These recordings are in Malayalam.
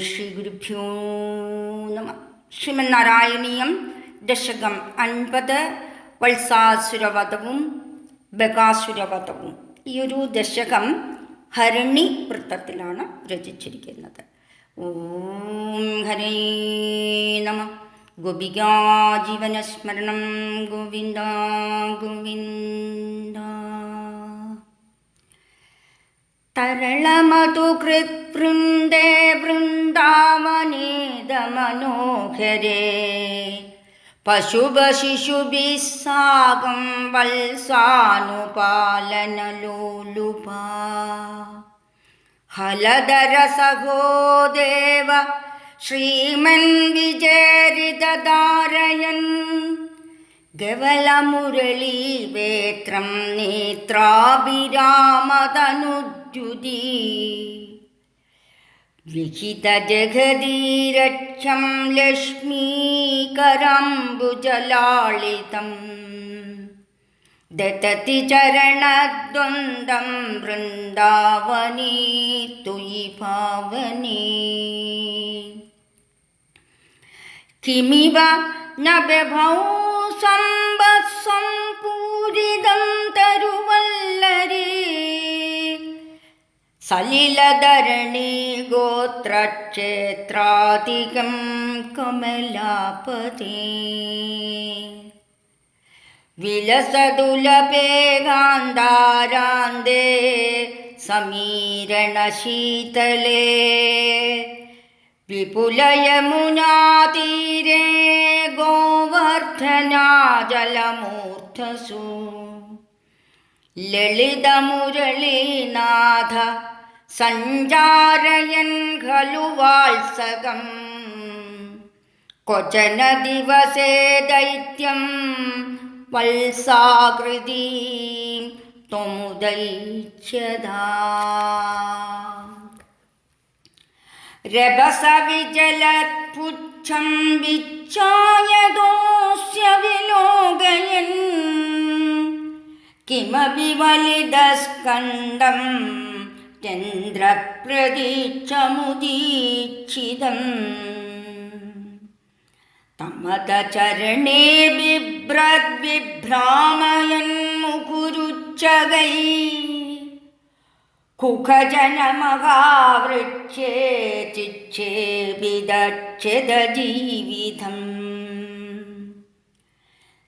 ശ്രീ ഗുരുഭ്യോ നമ. ശ്രീമന്നാരായണീയം ദശകം അൻപത് വത്സാസുരവധവും ബകാസുരവധവും. ഈ ഒരു ദശകം ഹരണി വൃത്തത്തിലാണ് രചിച്ചിരിക്കുന്നത്. ഓം ഹരേ നമ. ഗോപികാ ഗോവിന്ദ ഗോവിന്ദ. तरलमधुकृत्वृन्दे वृन्दावनेदमनोहरे पशुभशिशुभिः साकं वल्सानुपालनलोलुपा हलधरसहो देव श्रीमन्विजयरिदधारयन् गवलमुरळीवेत्रं स्तुति विहितजगदीरक्षं लक्ष्मीकरम्बुजलाळितम् ददति चरणद्वन्द्वं वृन्दावनी तुयि पावनी किमिव न व्यभौ सम्बत्सम्पूरिदं तरुवल् സലിലധരണി ഗോത്രക്ഷേത്രാധികം കമലാപതി. വിലസതുലപേകാന്താരാന്തേ സമീരണശീതലേ. വിപുലയമുനാതീരേ ഗോവർദ്ധനാജലമൂർധസു ലളിതമുരളീനാഥ സഞ്ചാരയൻ ഖലുവാത്സകം. ക്വചന ദിവസേ ദൈത്യം വത്സാകൃതി ത്വമുദൈച്യതാ രഭസവിജലത്പുച്ഛം വിച്ഛായതോസ്യ വിലോകയൻ കിമവിവലിതസ്കണ്ഠം चन्द्रप्रदीक्षमुदीक्षितम् तमतचरणे बिभ्रद्विभ्रामयन्मुकुरुच्चगै। मुकुरुच्चगै चिच्छे चिच्छेविदच्छिदजीवितम्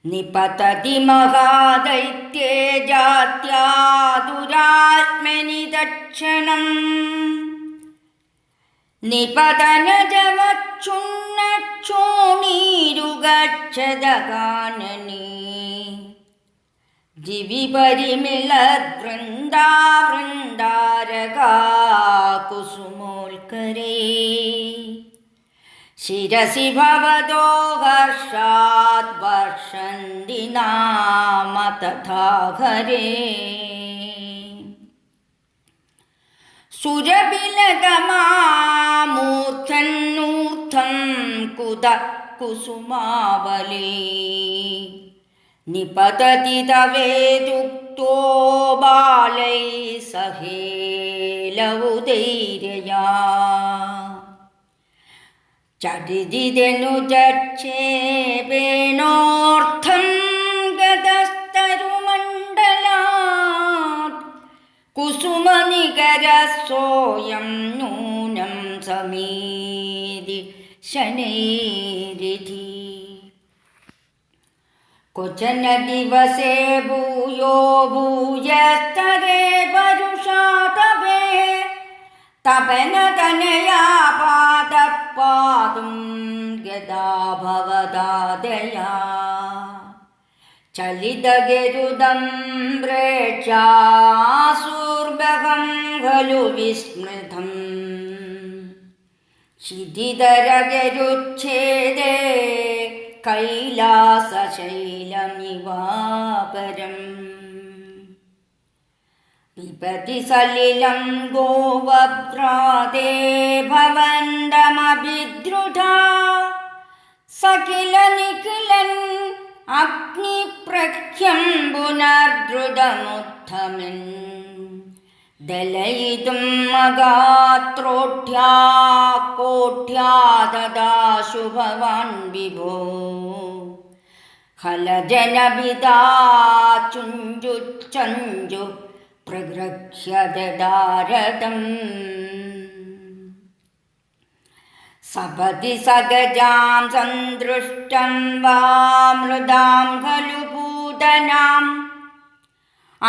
നിപതതി മഹാദൈത്യേ ജാത്യാതുരാത്മനി ദക്ഷണം. നിപതനജമക്ഷുണ്ണക്ഷോണീരുഗച്ഛദകാനനീ കുസുമോൽക്കരേ ശിരസി ഭവതോ ഹർഷാത് വർഷന്തി നാമ തഥാഹരേ സുരബിലതമാമൂർധന്നൂർധം കുത കുസുമാവലി നിപതതി തവേദുക്തോ ബാലൈ സഹേലവുദൈരയാ बालै सहेलौदैर्यया चरिदिदनुजक्षेपेणोऽर्थं गतस्तरुमण्डलात् कुसुमनिकरसोऽयं नूनं समीधि शनैरिधि क्वचन दिवसे भूयो भूयस्तरे परुषा तपे तपनतनया पादपादुं भवदादया चलितगरुदं प्रेक्षासुर्भगं खलु विस्मृतम् क्षितिधरगरुच्छेदे कैलासशैलमिवापरम् पिबति सलिलं गोवभ्राते भवन्दमभिद्रुधा അഗ്നിപ്രഖ്യംബുനർദ്രുതമുദ്ധമൻ. ദലയിതും മകാത്രോഢ്യാ കോഢ്യാ ദദാ ശുഭവാൻ വിഭോ. ഹലജനപിതാചുഞ്ചുച്ചഞ്ചു പ്രഗൃഹ്യദാരതം सपदि सगजां सन्दृष्टं वा मृदां खलु बुदनाम्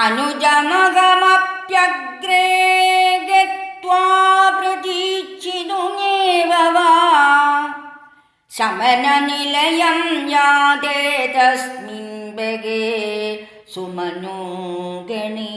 अनुजमगमप्यग्रे गत्वा पृथी वा। शमननिलयं यादे तस्मिन् बेगे सुमनोगणी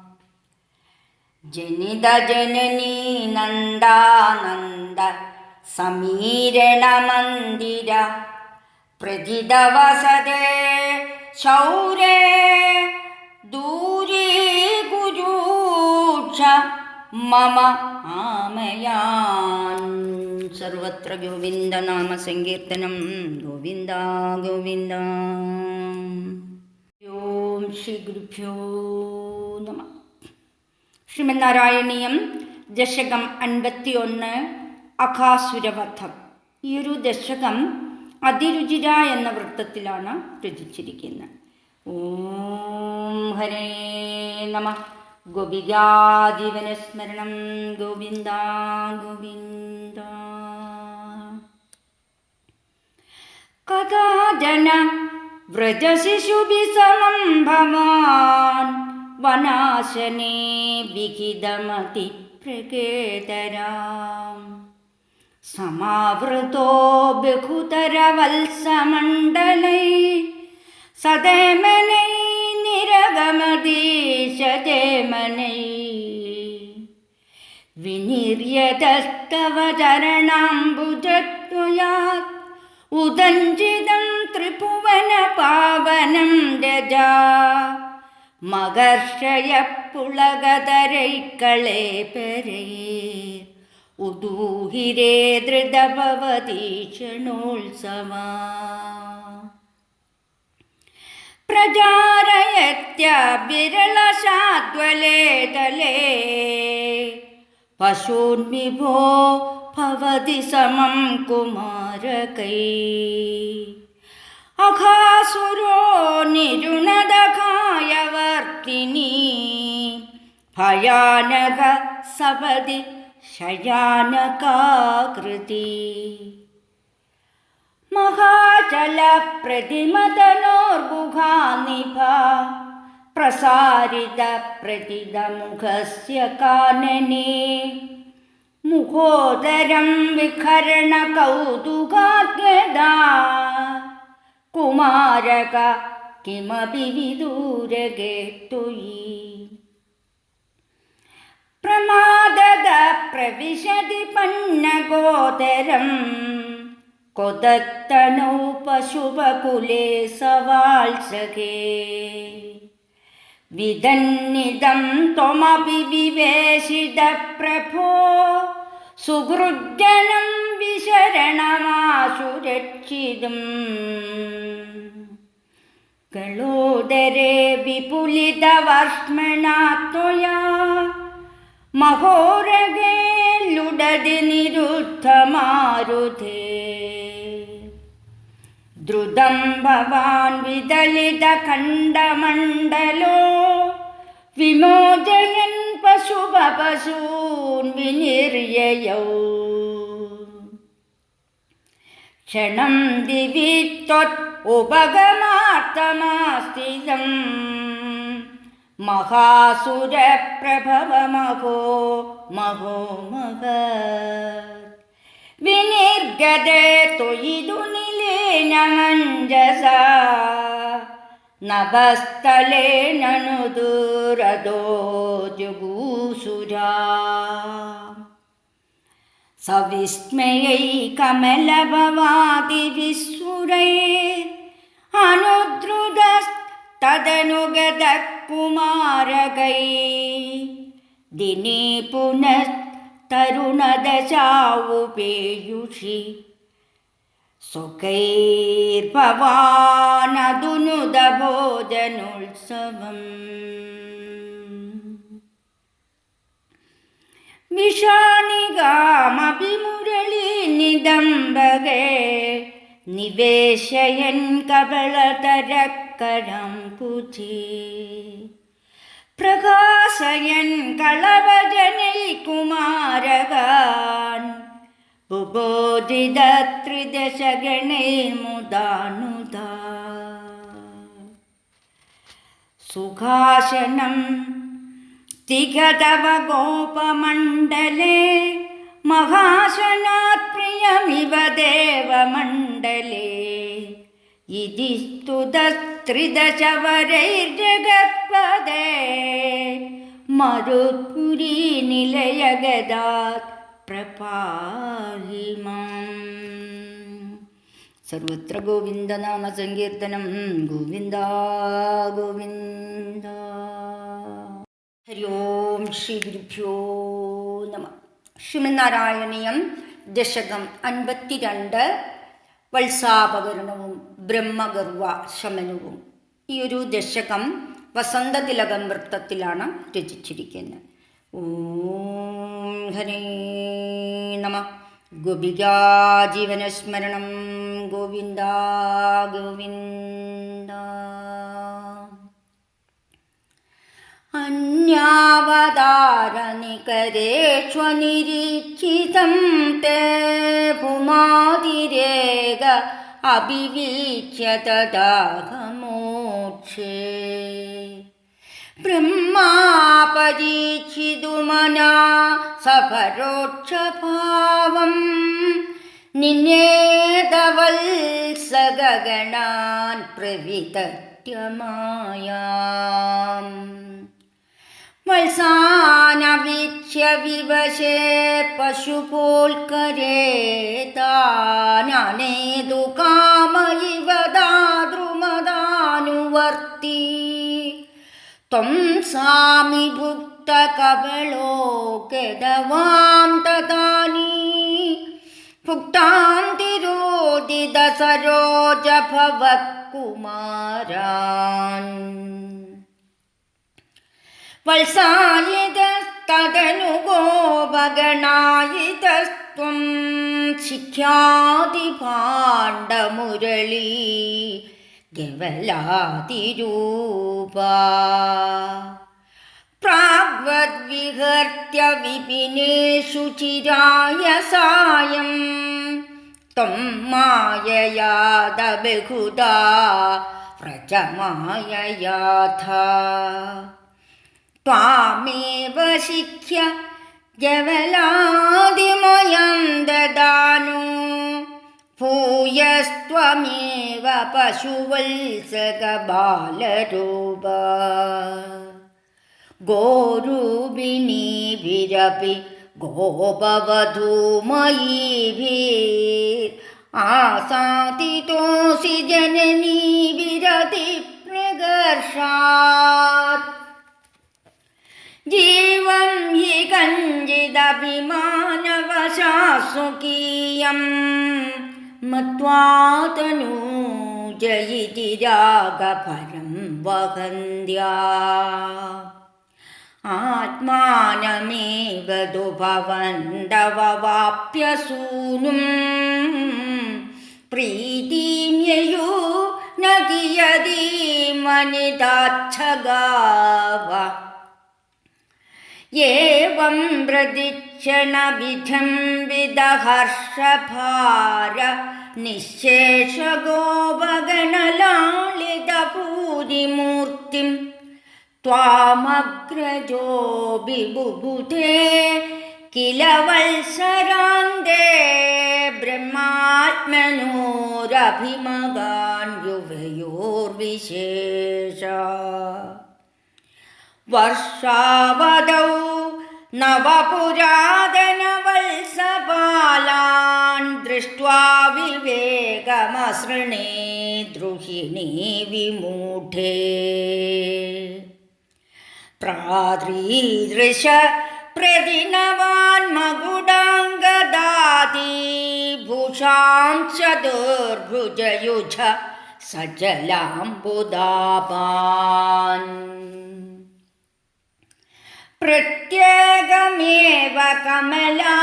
ജനിത ജനനീ നന്ദാനന്ദ സമീരണമന്ദിര പ്രതിത വസതേ ശൗരേ ദൂരേ ഗുരൂക്ഷ മമ ആമയാൻ. സർവത്ര ഗോവിന്ദനാമ സങ്കീർത്തനം ഗോവിന്ദ ഗോവിന്ദ. ഓം ശ്രീ ഗുരുഭ്യോ നമ. ശ്രീമന്നാരായണീയം ദശകം അൻപത്തിയൊന്ന് അഖാസുരവധം. ഈ ഒരു ദശകം അതിരുചിര എന്ന വൃത്തത്തിലാണ് രചിച്ചിരിക്കുന്നത്. ഓം ഹരേ നമ. ഗോപികാജീവനസ്മരണം ഗോവിന്ദ ഗോവിന്ദ. കഥാജന വ്രജശിശുഭിസമം ഭവാൻ वनाशने विहिदमतिप्रगेतरा समावृतो बिभुतरवल्समण्डलै सदेमनै निरगमदिश विनिर्यतस्तव चरणाम्बुजत्वयात् उदञ्जितं त्रिभुवनपावनं जजा മകർഷയപ്പുളകതരൈക്കളെ പെരേ. ഉദൂഹിരേ ധൃതഭവതീക്ഷണോത്സവ. പ്രചാരയത്യ വിരളശാദ്വലേ തലേ പശൂന്വിഭോ ഭവതി സമം കുമാരകൈ. അഘാസുരോ നിരുണദഘായവർത്തിനി ഭയാനക സപതി ശയാനകാകൃതി മഹാചലപ്രതിമതനോർഗുഹാനിഭ പ്രസാരിതപ്രതിതമുഖस्य കാനനെ മുഖോദരം വിഖരണകൗതുകാദ്യതാ കുമാരക കിമപി വിദൂരഗേത്തുയി പ്രമാദത പ്രവിശതി പന്നഗോദരം കൊദത്തനൗ പശുപകുലേ സവാത്സകേ വിദന്നിതം ത്വമപി വിവേശിത പ്രഭോ സുഹൃജ്ജനം വിശരണമാശു कलोदरे विपुलिदवर्ष्मणा त्वया महोरगे लुडदिनिरुद्धमारुते द्रुतं भवान् विदलितखण्डमण्डलो विमोचयन् पशु विनिर्ययौ। ക്ഷണം ദിവി ത്വത് ഉപഗമാർത്ഥമാസ്ഥിതം മഹാസുരപ്രഭവമഹോ മഹോ മഹ. വിനിർഗതേ ത്വയിതു നിലേന മഞ്ജസ നഭസ്ഥലേനു ദൂരദോ ജഗൂസുരാ. सविस्मयै कमलभवादिविश्वरै अनुद्रुतस्तदनुगदकुमारगै दिने पुनस्तरुणदशावुपेयुषि दशापेयुषि വിഷാണികാമഭിമുരളീനിദംബകേ നിവേശയൻ കപളതരക്കരം കുചി പ്രകാശയൻ കളവജനൈ കുമാരകാൻ. ബുബോധിതത്രിദശഗണൈർമുദാനുദാ സുഖാസനം തികതവ ഗോപമണ്ഡലേ മഹാശനാത് പ്രിയമിവ ദേവമണ്ഡലേ ഇതി സ്തുതസ്ത്രിദശവരൈർജഗത്പദേ മരുത്പുരീ നിലയഗദാത് പ്രപാഹി മാം സർവത്ര ഗോവിന്ദനാമ സങ്കീർത്തനം ഗോവിന്ദ ഗോവിന്ദ. ഹരി ഓം ശ്രീ ഗുരുഭ്യോ നമ ശ്രീമന്നാരായണീയം ദശകം അൻപത്തിരണ്ട് വത്സാപകരണവും ബ്രഹ്മഗർവ ശമനവും ഈ ഒരു ദശകം വസന്തതിലകം വൃത്തത്തിലാണ് രചിച്ചിരിക്കുന്നത്। ഓം ഹരേ നമ। ഗോപികാജീവനസ്മരണം ഗോവിന്ദ ഗോവിന്ദ। अन्यावतारनिकरेष्वनिरीक्षितं ते पुमादिरेग अभिवीक्ष्य तदाहमोक्षे ब्रह्मापरीक्षितुमना सफरोक्षभावं निन्येतवल्सगगणान् प्रवितत्यमायाम् വത്സാനവീക്ഷ്യ വിവശേ പശുപോൽക്കരേ താനേതു കാമയിവ ദാദ്രുമദാനുവർത്തി ത്വം സാമി ഭുക്തകവളോ ഗതവാം തഥാനി ഭുക്താം തിരോദിത സരോജ ഭവകുമാരാൻ വത്സായിതസ്തദനു ഗോപഗണായിതസ്ത്വം ശിഖ്യാതിപാണ്ഡമുരളീ ഗവലാതിരൂപ പ്രാഗ്വദ്വിഹർത്യ വിപിനേഷു ചിരായ സായം ത്വം മായയാത ബഹുദാ त्वामेव शिक्ष्य जवलादिमयं ददानु भूयस्त्वमेव पशुवल्सकबालरूप गोरूपिणीभिरपि गोपवधूमयीभिर् आसादितोऽसि जननी ജീവം ഹി കഞ്ചിതഭിമാനവശാസുകീയം. മത്വാതനൂ ജയിതി രാഗഫലം വഹന്ത്യ. ആത്മാനമേകതു ഭവന്തവവാപ്യസൂനും. പ്രീതിം യയോ നദിയതി മനിതാച്ഛഗാവ. एवं प्रदिक्षणविधिं विदहर्षभार निःशेषगोपगणलालितपूरिमूर्तिं त्वामग्रजोऽपि बुबुधे किल वत्सरान्ते ब्रह्मात्मनोरभिमगान् युवयोर्विशेष വർഷാവതൗ നവപുരാതനവത്സപാലാൻ ദൃഷ്ട്വാ വിവേകമസൃണേ ദ്രുഹിണീ വിമൂഢേ. പ്രാദൃശ പ്രതിനവാൻ മകുടാംഗദാതി ഭൂഷാം ചതുർഭുജയുജ സജലാംബുദാപാൻ. പ്രത്യേകമേവ കമലാ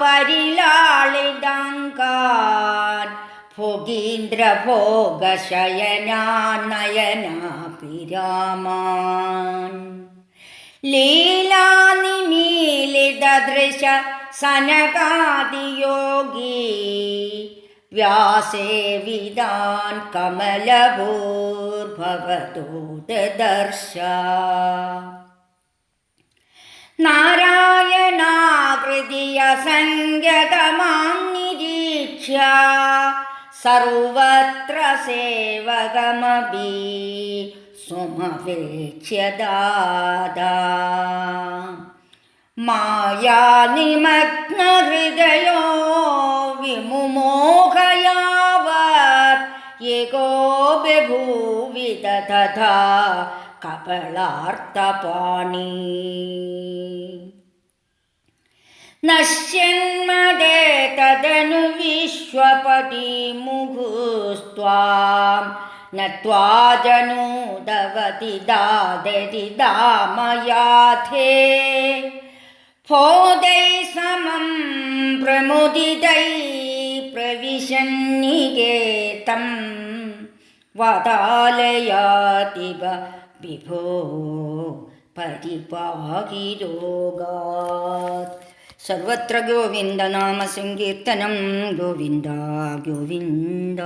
പരിലാളിതാങ്കാൻ ഭോഗീന്ദ്രഭോഗശയനാനയനാപിരാമാൻ ലീലാനിമീലിതദൃശ സനകാദിയോഗി വ്യാസേവിതാൻ കമലഭൂർഭവതോ ദദർശ नारायणाकृदियसंज्ञमां निीक्ष्य सर्वत्र सेवगमपि सुमवेक्ष्य दादा मायानिमत्नहृदयो विमुमोह यावत् ये को तथा കപളാർത്തപാണി. നശ്യന്മദേ തദനു വിശ്വപതി മുഹുസ്വാം നത്വാ ജനൂദവതി ദാദരി ദാമയാഥേ ഫോദൈ സമം പ്രമുദിതൈ പ്രവിശന്നികേതം. വതാലയാതിവ विभो परिपाहिग सर्वत्र गोविन्दनामसङ्कीर्तनं गोविन्द गोविन्द।